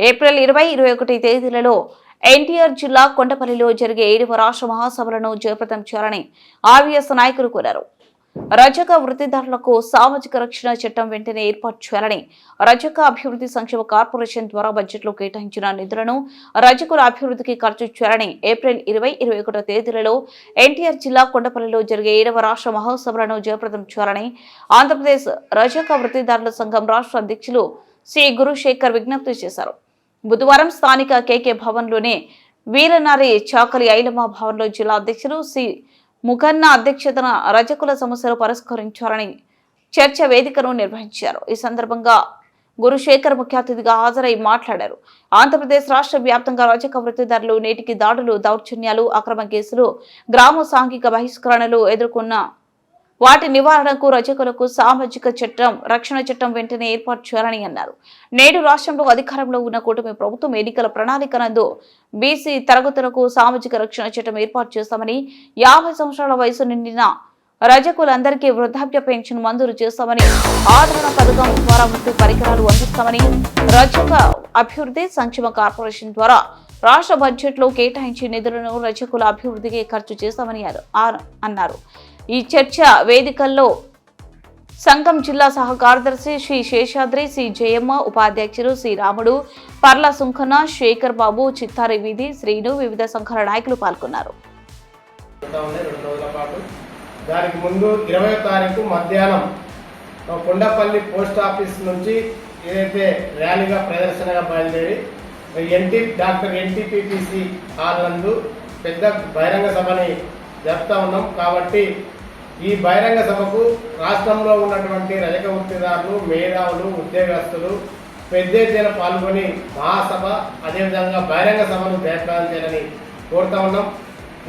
April ఇరవై ఇరవై ఒకటి తేదీలలో ఎన్టీఆర్ జిల్లా కొండపల్లిలో జరిగే ఏడవ రాష్ట్ర మహాసభలను జయప్రదం చేయాలని ఆర్వీఎస్ నాయకులు కోరారు. రజక వృత్తిదారులకు సామాజిక రక్షణ చట్టం వెంటనే ఏర్పాటు చేయాలని రజక అభివృద్ధి సంక్షేమ కార్పొరేషన్ ద్వారా బడ్జెట్లో కేటాయించిన నిధులను రజకుల అభివృద్ధికి ఖర్చు చేయాలని ఏప్రిల్ ఇరవై ఇరవై ఒకటో తేదీలలో ఎన్టీఆర్ జిల్లా కొండపల్లిలో జరిగే ఏడవ రాష్ట్ర మహోత్సవాలను జయప్రదం చేయాలని ఆంధ్రప్రదేశ్ రజక వృత్తిదారుల సంఘం రాష్ట్ర అధ్యక్షులు సి గురుశేఖర్ విజ్ఞప్తి చేశారు. బుధవారం స్థానిక కేకే భవన్లోనే వీరనారి చాకలి ఐలమ్మ భవన్లో జిల్లా అధ్యక్షులు సి. ముఖన్న అధ్యక్షతన రజకుల సమస్యలు పరిష్కరించారని చర్చ వేదికను నిర్వహించారు. ఈ సందర్భంగా గురుశేఖర్ ముఖ్య అతిథిగా హాజరై మాట్లాడారు. ఆంధ్రప్రదేశ్ రాష్ట్ర వ్యాప్తంగా రజక వృత్తిదారులు నేటికి దాడులు దౌర్జన్యాలు అక్రమ కేసులు గ్రామ సాంఘిక బహిష్కరణలు ఎదుర్కొన్న వాటి నివారణకు రచకులకు సామాజిక చట్టం రక్షణ చట్టం వెంటనే ఏర్పాటు చేయాలని అన్నారు. నేడు రాష్ట్రంలో అధికారంలో ఉన్న కూటమి ప్రభుత్వం ఎన్నికల ప్రణాళిక నందు బీసీ తరగతులకు సామాజిక రక్షణ చట్టం ఏర్పాటు చేస్తామని యాభై సంవత్సరాల వయసు నిండిన రజకులందరికీ వృద్ధాప్య పెన్షన్ మంజూరు చేస్తామని ఆదరణ పథకం ద్వారా వృత్తి పరికరాలు అందిస్తామని రజక అభివృద్ధి సంక్షేమ కార్పొరేషన్ ద్వారా రాష్ట్ర బడ్జెట్లో కేటాయించి నిధులను రజకుల అభివృద్ధికి ఖర్చు చేస్తామని అన్నారు. ఈ చర్చ వేదికల్లో సంఘం జిల్లా సహ కార్యదర్శి శ్రీ శేషాద్రి శ్రీ జయమ్మ ఉపాధ్యక్షులు శ్రీ రాముడు పర్ల సుంఖన శేఖర్ బాబు చిత్తారి వీధి శ్రీను వివిధ సంఘాల నాయకులు పాల్గొన్నారు. దానికి ముందు ఇరవై తారీఖు మధ్యాహ్నం కొండపల్లి పోస్ట్ ఆఫీస్ నుంచి ఏదైతే ర్యాలీగా ప్రదర్శనగా బయలుదేరి ఎన్టీ డాక్టర్ ఎన్టీపీపీసీ హాల్ నందు పెద్ద బహిరంగ సభని జరుపుతా ఉన్నాం. కాబట్టి ఈ బహిరంగ సభకు రాష్ట్రంలో ఉన్నటువంటి రజక వృత్తిదారులు మేధావులు ఉద్యోగస్తులు పెద్ద ఎత్తున పాల్గొని మహాసభ అదేవిధంగా బహిరంగ సభను జయప్రదం చేయాలని కోరుతా ఉన్నాం.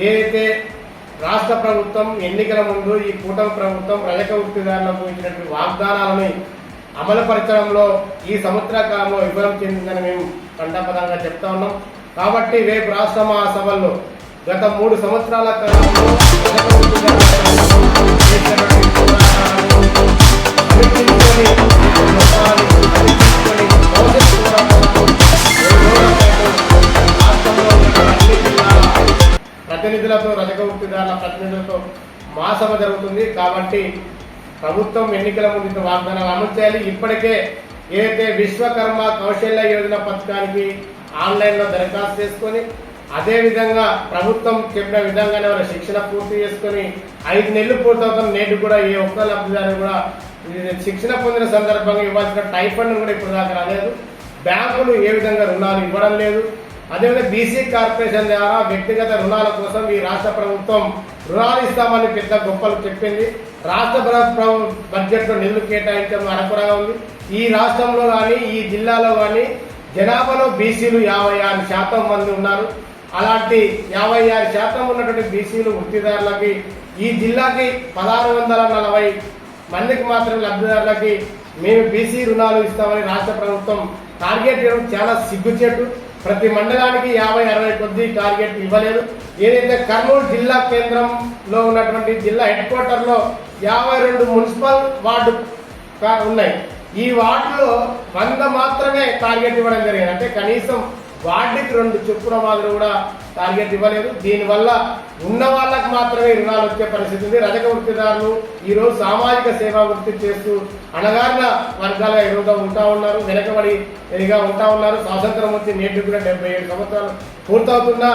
ఏదైతే రాష్ట్ర ప్రభుత్వం ఎన్నికల ముందు ఈ కూటమి ప్రభుత్వం రజక వృత్తిదారులకు ఇచ్చినటువంటి వాగ్దానాలని అమలుపరచడంలో ఈ సంవత్సర కాలంలో విఫలం చెందిందని మేము కంటపదంగా చెప్తా ఉన్నాం. కాబట్టి రేపు రాష్ట్ర మహాసభల్లో గత మూడు సంవత్సరాల కాలంలో రాష్ట్రంలో ప్రతినిధులతో రజక వృత్తిదారుల ప్రతినిధులతో మహాసభ జరుగుతుంది. కాబట్టి ప్రభుత్వం ఎన్నికల ముందు వాగ్దానాలు అమలు చేయాలి. ఇప్పటికే ఏదైతే విశ్వకర్మ కౌశల్య యోజన పథకానికి ఆన్లైన్లో దరఖాస్తు చేసుకొని అదే విధంగా ప్రభుత్వం చెప్పిన విధంగానే వాళ్ళ శిక్షణ పూర్తి చేసుకొని ఐదు నెలలు పూర్తవుతున్న నేటి కూడా ఏ ఒక్క లబ్ధిదారు కూడా శిక్షణ పొందిన సందర్భంగా ఇవ్వాల్సిన టైఫండ్ కూడా ఇప్పుడు దాకా రాలేదు. బ్యాంకులు ఏ విధంగా రుణాలు ఇవ్వడం లేదు. అదేవిధంగా బీసీ కార్పొరేషన్ ద్వారా వ్యక్తిగత రుణాల కోసం ఈ రాష్ట్ర ప్రభుత్వం రుణాలు ఇస్తామని పెద్ద గొప్పలు చెప్పింది. రాష్ట్ర ప్రభుత్వం బడ్జెట్లో నిధులు కేటాయించడం అరకురగా ఉంది. ఈ రాష్ట్రంలో కానీ ఈ జిల్లాలో కానీ జనాభాలో బీసీలు యాభై ఆరు శాతం మంది ఉన్నారు. అలాంటి యాభై ఆరు శాతం ఉన్నటువంటి బీసీలు వృత్తిదారులకి ఈ జిల్లాకి పదహారు వందల నలభై మందికి మాత్రమే లబ్ధిదారులకి మేము బీసీ రుణాలు ఇస్తామని రాష్ట్ర ప్రభుత్వం టార్గెట్ ఇవ్వడం చాలా సిగ్గుచేటు. ప్రతి మండలానికి యాభై అరవై కొద్ది టార్గెట్ ఇవ్వలేదు. ఏదైతే కర్నూలు జిల్లా కేంద్రంలో ఉన్నటువంటి జిల్లా హెడ్ క్వార్టర్లో యాభై రెండు మున్సిపల్ వార్డు ఉన్నాయి. ఈ వార్డులో వంద మాత్రమే టార్గెట్ ఇవ్వడం జరిగింది. అంటే కనీసం వాటికి రెండు చొప్పున మాదిరి కూడా టార్గెట్ ఇవ్వలేదు. దీనివల్ల ఉన్న వాళ్ళకు మాత్రమే రుణాలు వచ్చే పరిస్థితి ఉంది. రజక వృత్తిదారులు ఈరోజు సామాజిక సేవా వృత్తి చేస్తూ అణగారిన వర్గాలుగా ఈరోజు ఉంటా ఉన్నారు. వెనకబడి ఎదిగా ఉంటా ఉన్నారు. స్వాతంత్రం వచ్చి నేటి కూడా డెబ్బై ఏడు సంవత్సరాలు పూర్తవుతున్నా.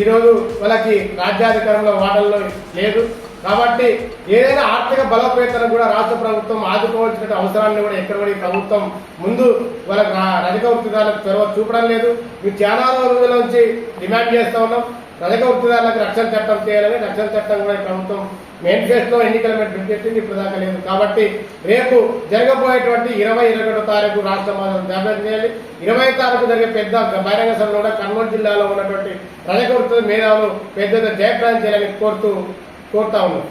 ఈరోజు వాళ్ళకి రాజ్యాధికారంలో వాటల్లో లేదు. కాబట్టి ఏదైనా ఆర్థిక బలోపేతను కూడా రాష్ట్ర ప్రభుత్వం ఆదుకోవాల్సిన అవసరాన్ని కూడా ఎక్కడ కూడా ఈ ప్రభుత్వం ముందు వాళ్ళకి రా- రజక వృత్తిదారులకు చొరవ చూపడం లేదు. మేము చాలా రోజుల నుంచి డిమాండ్ చేస్తా ఉన్నాం. రజక వృత్తిదారులకు రక్షణ చట్టం చేయాలని రక్షణ చట్టం కూడా ఈ ప్రభుత్వం మేనిఫెస్టో ఎన్నికల మీద పెట్టింది. ఇప్పుడు దాకా లేదు. కాబట్టి రేపు జరగబోయేటువంటి ఇరవై ఇరవై ఒకటో తారీఖు రాష్ట్ర మాదం జాబితా చేయాలి. ఇరవై తారీఖు జరిగే పెద్ద బహిరంగ సభలో కూడా కర్నూలు జిల్లాలో ఉన్నటువంటి రజక వృత్తి మేధావులు పెద్ద జయప్రదం చేయాలని కోరుతూ కోరుతా ఉన్నాం.